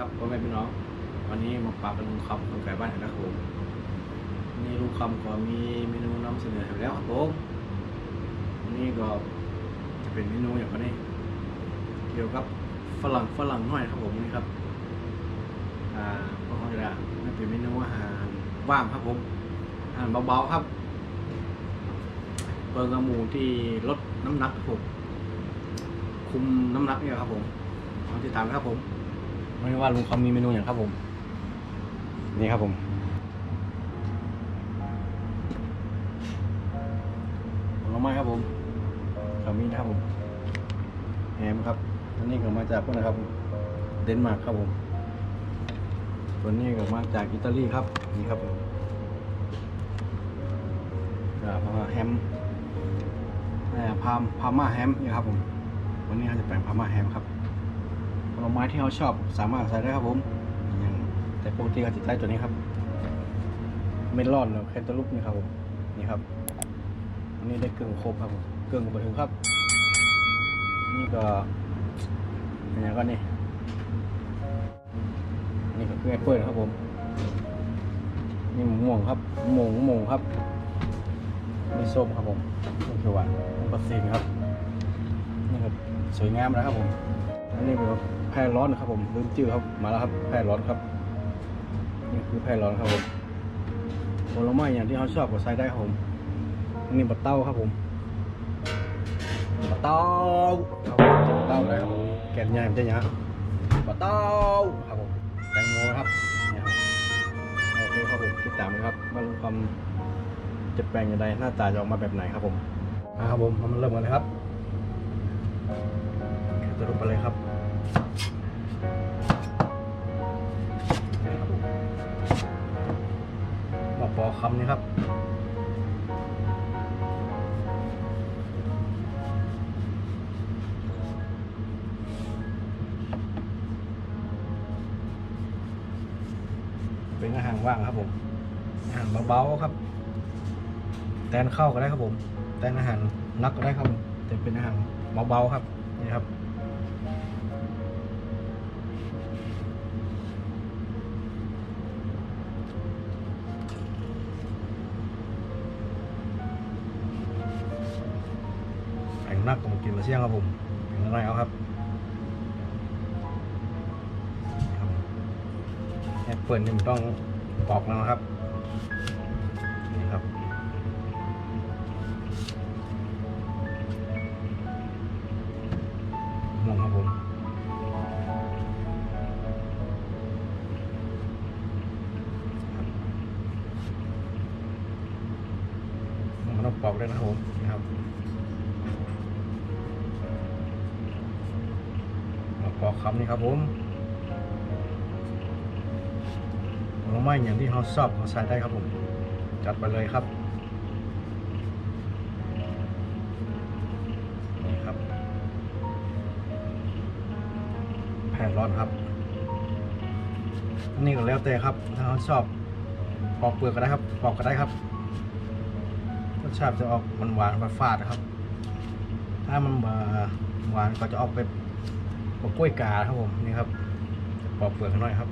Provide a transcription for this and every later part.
ครับพ่อแม่พี่น้อง วันนี้มาปรับเป็นลุงคำคนไก่บ้านนะครับผมนี่ลุงคำก็มีเมนูนำเสนออยู่แล้วครับผมวันนี้ก็จะเป็นเมนูอย่างนี้เกี่ยวกับฝรั่งฝรั่งหน่อยครับผมนี่ครับอ่าก็เขาจะไม่เป็นเมนูอาหารว่างครับผมอาหารเบาๆครับเปิงกระมูที่ลดน้ำหนักครับผมคุมน้ำหนักเนี่ยครับผมลองติดตามครับผม ไม่ว่าลุงเขามีเมนูอย่างครับผม นี่ครับผม ผลไม้ครับผมเขามีนะครับผมแฮมครับอันนี้ก็มาจากพวกนะครับ เดนมาร์กครับผมตัวนี้ก็มาจากอิตาลีครับ นี่ครับผมจากแฮมเอ่อพามพาม่าแฮมนี่ครับผม วันนี้เราจะแปลงพาม่าแฮมครับ ผลไม้ที่เราชอบสามารถใส่ได้ครับผมอย่างแต่ปกติเราจะใช้ตัวนี้ครับ เมลอนหรือแคนตาลูปนี่ครับผมนี่ครับอันนี้ได้เกลืองครบครับผมเกลืองมาถึงครับ นี่ก็เป็นอย่างก็นี่นี่ก็คือแอปเปิลครับผมนี่มะม่วงครับหมงหมงครับนี่ส้มครับผมนี่คือหวานนี่ปัสซีนครับนี่ครับสวยงามนะครับผม อันนี้เป็นแพร่ร้อนนะครับผมลืมชื่อครับมาแล้วครับแพร่ร้อนครับนี่คือแพร่ร้อนครับผมผลไม้อย่างที่เขาชอบก็ใส่ได้ครับผมอันนี้บัตเต้าครับผมบัตเต้าครับผมบัตเต้าอะไรครับแกนใหญ่มันจะยังบัตเต้าครับผมแตงโมครับนี่ครับโอเคครับผมติดตามนะครับว่าความจะแปลงยังไงหน้าตาจะออกมาแบบไหนครับผมอ่าครับผมมาเริ่มกันเลยครับ จะลงไปเลยครับบผมหมอปอคำนี้ครับเป็นอาหารว่างครับผม อาหารเบาๆครับ แตนเข้าก็ได้ครับผม แตนอาหารนักก็ได้ครับผมแต่เป็นอาหารเบาๆครับ แองนักก็มกินมาเสี่ยงครับผมเป็นอะไรเอาครับครับแอปเปิลนี่มันต้องปอกแล้วนะครับ ปอกคำนี่ครับผมผลไม้อย่างที่เขาชอบเขาใส่ได้ครับผม จัดไปเลยครับนี่ครับ แผ่นร้อนครับอันนี้ก็แล้วแต่ครับ ถ้าเขาชอบปอกเปลือกก็ได้ครับปอกก็ได้ครับรสชาติจะออกมันหวานๆฟาดๆนะครับ ถ้ามันหวานก็จะออกเป็ นปอกกล้วยกาครับผมนี่ครับปอกเปลือกหน่อยครับ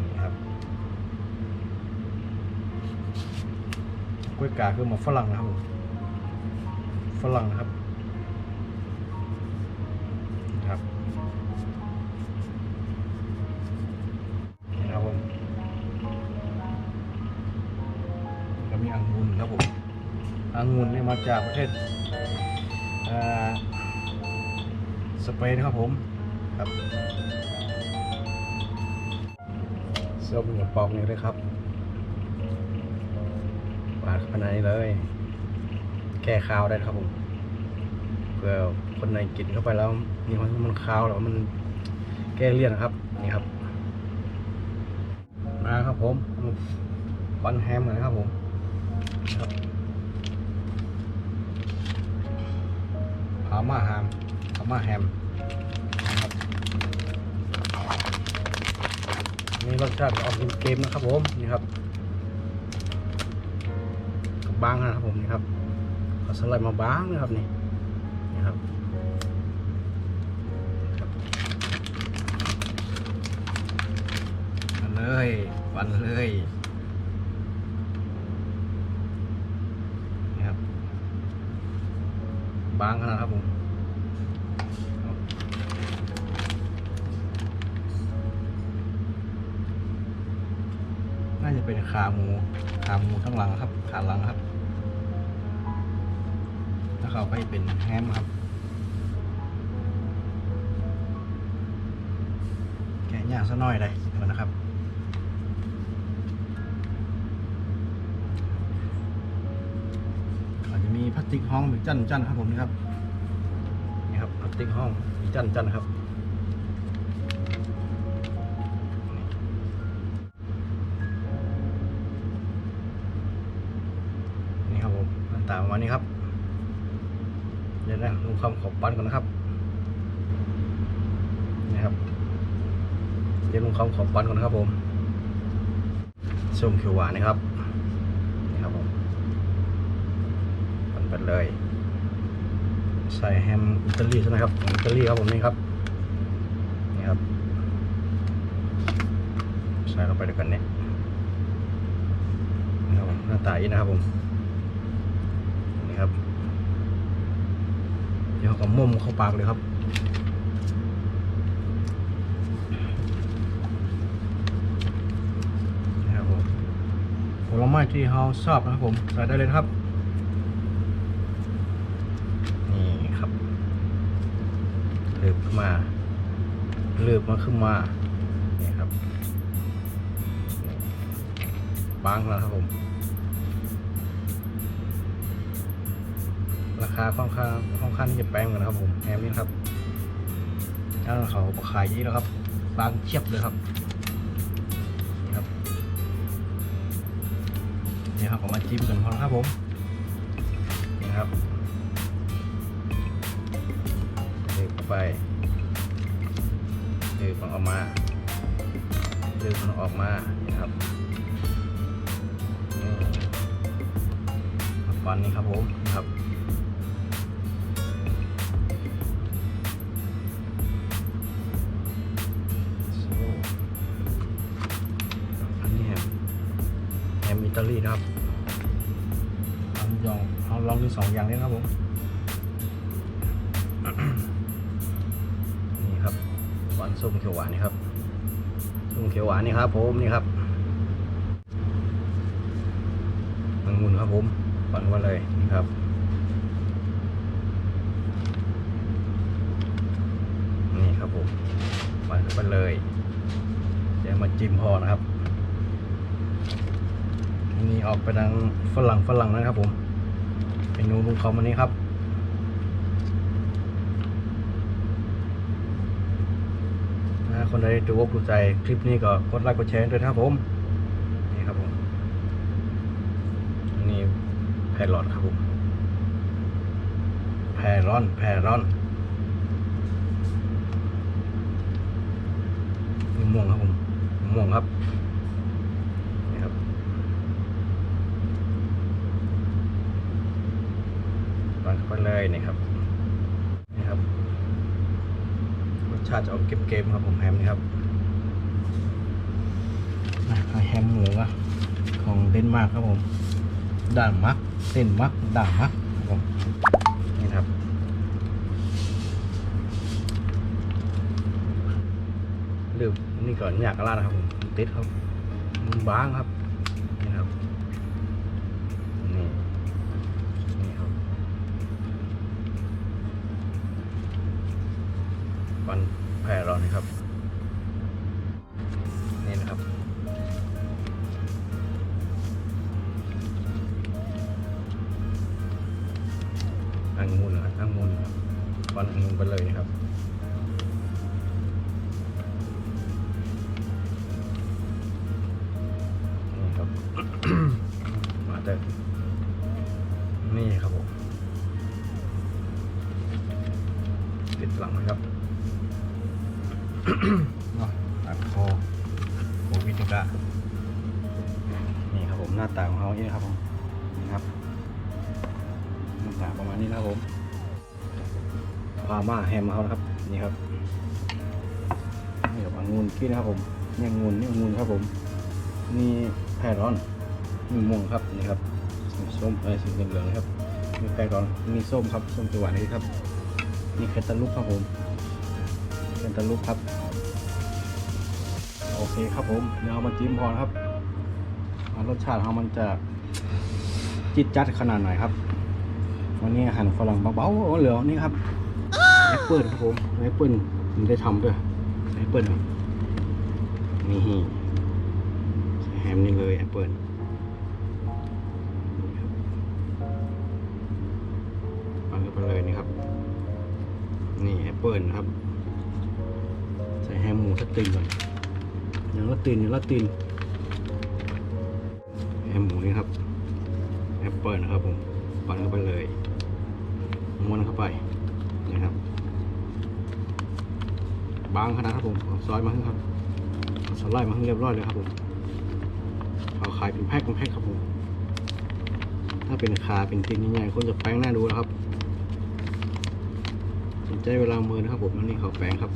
นี่ครับกล้วยกาคือหมกฝรั่งนะครับผมฝรั่งนะครับครับนี่ครับผมแล้วมีองุ่นครับผมองุ่นเนี่ยมาจากประเทศ สเปนครับผมครับส้มกับปอกนี่เลยครับปาดข้าไปในเลย แก้คาวได้ครับผมเพื่อคนในกินเข้าไปแล้วมีความมันคาวแล้วมันแก้เลี่ยนนะครับนี่ครับ มาครับผมคอนแฮมเลยนะครับผมครับพามาแฮม มาแฮมนี่รสชาติออกเกมนะครับผมนี่ครับบางนะครับผมนี่ครับเอาสไลด์มาบางนะครับนี่นี่ครับมาเลยวันเลยนี่ครับบางขนาดครับผมาจะเป็นขาหมูขาหมูข้างหลังครับ ขาหลังครับ แล้วเขาไปเป็นแฮมครับ แกะย่างซะหน่อยเลยก่อนนะครับเขาจะมีพลาสติกห้องมีจันจันครับผมนี่ครับนี่ครับพลาสติกห้องมีจันจันครับ ตาประมาณนี้ครับเดี๋ยวนะดูความขอบปั้นก่อนนะครับนี่ครับเดี๋ยวดูความขอบปั้นก่อนนะครับผมส้มเขียวหวานนะครับนี่ครับผมปั้นไปเลย ใส่แฮมอิตาลีใช่ไหมครับอิตาลีครับผมนี่ครับนี่ครับใส่ลงไปด้วยกันเนี่ยนี่ครับหน้าตาอีนะครับผม นี่ครับ เดี๋ยวก็มุมเข้าปากเลยครับนี่ครับผมผลไม้ที่เราชอบนะครับผมใส่ได้เลยครับนี่ครับเลือบขึ้นมาเลือบมาขึ้นมานี่ครับบางแล้วครับผม ราคาค่อนข้างค่อนข้างที่จะแพงกันนะครับผมแฮมนี่ครับแล้วเขาขายเยอะแล้วครับ บางเชียบเลยครับนี่ครับเดี๋ยวเราก็มาจิ้มกันพอครับผมนี่ครับเด็กไปเด็กมันออกมาเด็กมันออกมานี่ครับนี่ปันนี้ครับผมนะครับ สองอย่างนี้ครับผมนี่ครับหวานส้มเขียวหวานนี่ครับส้มเขียวหวานนี่ครับ ผมนี่ครับองุ่นครับผมฝันว่าเลยนี่ครับนี่ครับผมฝันไปเลยเดี๋ยวมาจิ้มพอนะครับนนี้ออกไปทางฝรั่งฝรั่งนะครับผม นูลุงเขาวันนี้ครับถ้าคนใดดูว่าดูใจคลิปนี้ก็กดไลค์กดแชร์ด้วยนะครับผม นี่ครับผม นี่แพรรอนครับผม แพรรอน แพรรอนม่วงครับผมม่วงครับ นี่ครับ วางเข้าไปเลยนี่ครับนี่ครับรสชาติจะออกเค็มๆครับผมแฮมนี่ครับอะแฮมหมูอะของเดนมาร์กครับผมด่างมักเส้นมักด่างมักครับผมนี่นะครับลืมนี่ก่อนอยากกระลาดนะครับผมติดครับมันบางครับ ไปเลยครับ นี่ครับ มาเตอนี่ครับผมติดหลังนะครับ พาม่าแฮมเขาครับนี่ครับนี่กับองุ่นกี้นะครับผมนี่องุ่นนี่องุ่นครับผมมีแพรร้อนมีม่วงครับนี่ครับสีส้มเอ้ยสีเหลืองนะครับ มีแพรร้อนมีส้มครับส้มจังหวะนี้ครับมีแคนตาลูปครับผมแคนตาลูปครับโอเคครับผมเดี๋ยวเอามาจิ้มพอครับรสชาติของมันจะจิตจัดขนาดไหนครับวันนี้อาหารฝรั่งเบาๆเหลือนี่ครับ เปิลครับผมแอปเปิลมันได้ทำด้วยแอปเปิลนี่แฮมนี่เลยแอปเปิลปังเข้าไปเลยนี่ครับ นี่แอปเปิลครับ ใส่แฮมหมูสตีนก่อนอย่างละตีนอย่างละตีนแฮมหมูนี่ครับแอปเปิลนะครับผม ปั่นเข้าไปเลยม้วนเข้าไปนะครับ บางขนาดครับผมซอยมาให้นครับสไลด์มาให้นเรียบร้อยเลยครับผมเอาขายเป็นแพ็คเป็นแพ็คครับผม ถ้าเป็นคาเป็นตินใหญ่คนจะแป้งหน้าดูแล้วครับสนใจเวลามือนะครับผมอันนี้เขาแป้งครับ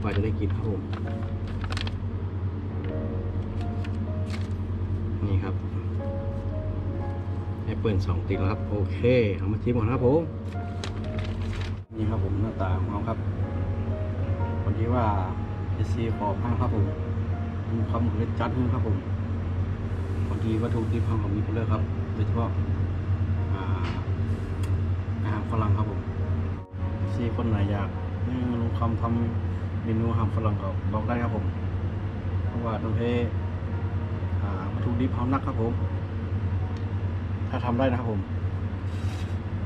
กว่าจะได้กินครับผมนี่ครับแอปเปิลสองติดแล้วครับ โอเค เอามาชิมก่อนครับผม นี่ครับผมหน้าตาของเขาครับ ดีว่าเอซีขอพังครับผมมีความเล็ดจัดขึ้นครับผมพอดีวัตถุดิบของผมมีเยอะครับโดยเฉพาะอาหารฝรั่งครับผมเอซีคนไหนอยากให้ลงคำทำเมนูอาหารฝรั่งก็บอกได้ครับผม เพราะว่าต้องให้อ่าวัตถุดิบเขานักครับผม ถ้าทำได้นะครับผม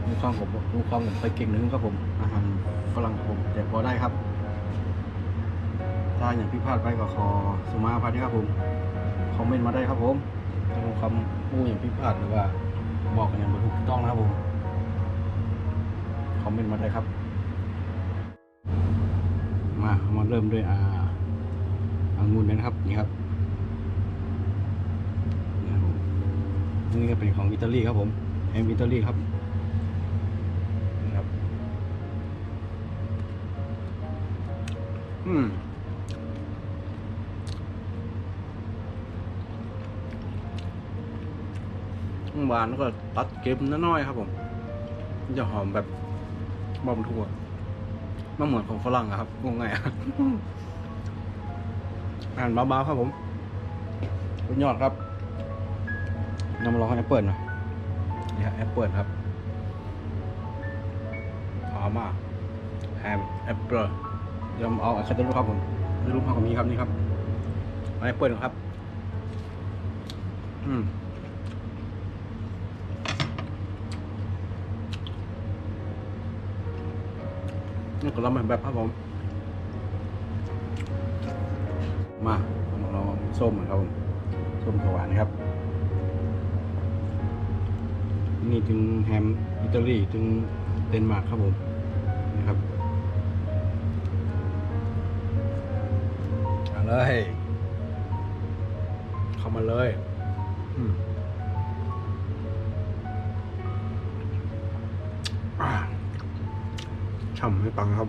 มีความผมมีความผมไปเก่งหนึ่งครับผม อาหารฝรั่งผมแต่พอได้ครับ ถ้าอย่างพิพาทไปก็ขอสมาภัด้วยครับผมคอมเมนต์มาได้ครับผมถ้าความอู้อย่างพิพาทหรือว่าบอกอย่างถูกต้องนะครับผมคอมเมนต์มาได้ครับ มามาเริ่มด้วยอ่าองุ่นนะครับนี่ครับนะครับผมนี่ก็เป็นของอิตาลีครับผมแฮมอิตาลีครับนะครับ อืม หวานแล้วก็ตัดเค็มน้อยๆครับผมจะหอมแบบบอมทั่วไม่เหมือนของฝรั่งอะครับงงไงอะอ่านเบาๆครับผมสุดยอดครับนำมาลองแอปเปิลหน่อยนี่ครับแอปเปิลครับหอมมากแฮมแอปเปิลเดี๋ยวเอาแคตตาลูกครับผมรูปของมีครับนี่ครับเอแอปเปิลครับ อืม นี่ก็ลองแบบครับผม มาลองลองส้มหน่อยครับผมส้มหวานครับ นี่ถึงแฮมอิตาลีถึงเดนมาร์กครับผมนะครับเอาเลย เข้ามาเลย ฉ่ำให้ปังครับ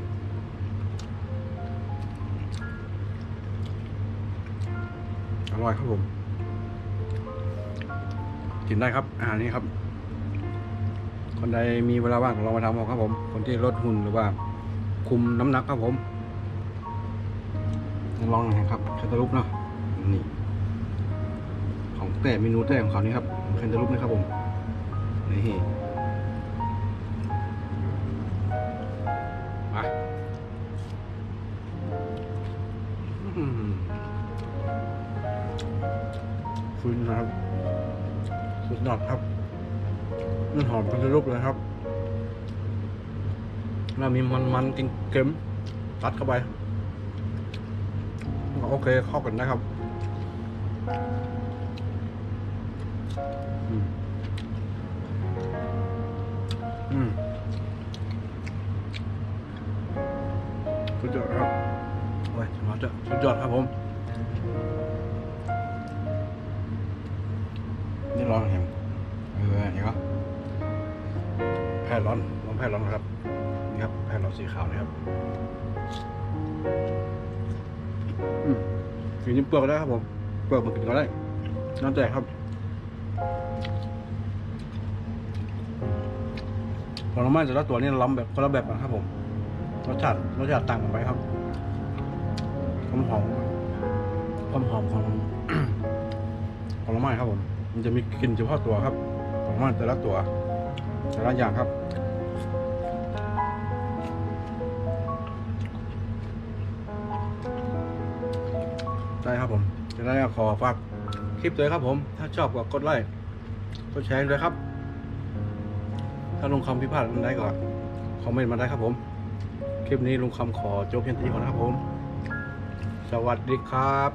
อร่อยครับผม กินได้ครับ อาหารนี้ครับ คนใดมีเวลาว่างลองมาทำเอาครับผม คนที่ลดหุ่นหรือว่า คุมน้ำหนักครับผมลองหน่อยครับแคนตาลูปเนาะนี่ ของแต่เมนูแต่ของเขานี่ครับแคนตาลูปนะครับผมนี่ ฟินนะครับ สุดยอดครับมันหอมเป็นรูปเลยครับ แล้วมีมันมันๆกินเค็มตัดเข้าไปโอเคเข้ากันนะครับอืมอืมสุดยอดครับโอ้ยมาเถอะสุดยอดครับผม นี่ร้อนแฮมเออนี่ก็แพร่ร้อนลองแพร่ร้อนนะครับนี่ครับแพร่ร้อนสีขาวนะครับกินยิ้มเปลือกได้ครับผมเปลือกมันกินก็ได้น้ำแต่ครับผลไม้แต่ละตัวนี่ล้ำแบบคนละแบบนะครับผมรสชาติรสชาติต่างกันไปครับความหอมความหอมของผลไม้ครับผม มันจะมีกลิ่นเฉพาะตัวครับผลไม้แต่ละตัวแต่ละอย่างครับได้ครับผมจะได้ขอฝากคลิปเลยครับผม ถ้าชอบก็กดไลค์กดแชร์ด้วยครับ ถ้าลงคำพิพาทอะไรก็คอมเมนต์มาได้ครับผม คลิปนี้ลุงคำขอจบเพียงเท่านี้ก่อนนะครับผม สวัสดีครับ